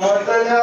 Matanya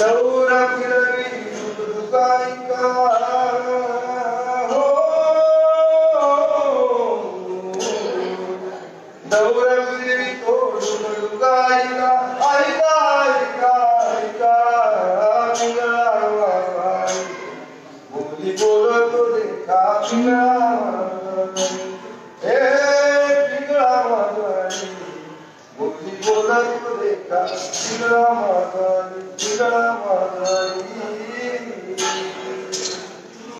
दौर फिरवी दुकाई का Sri Rama Hari, Sri Rama Hari,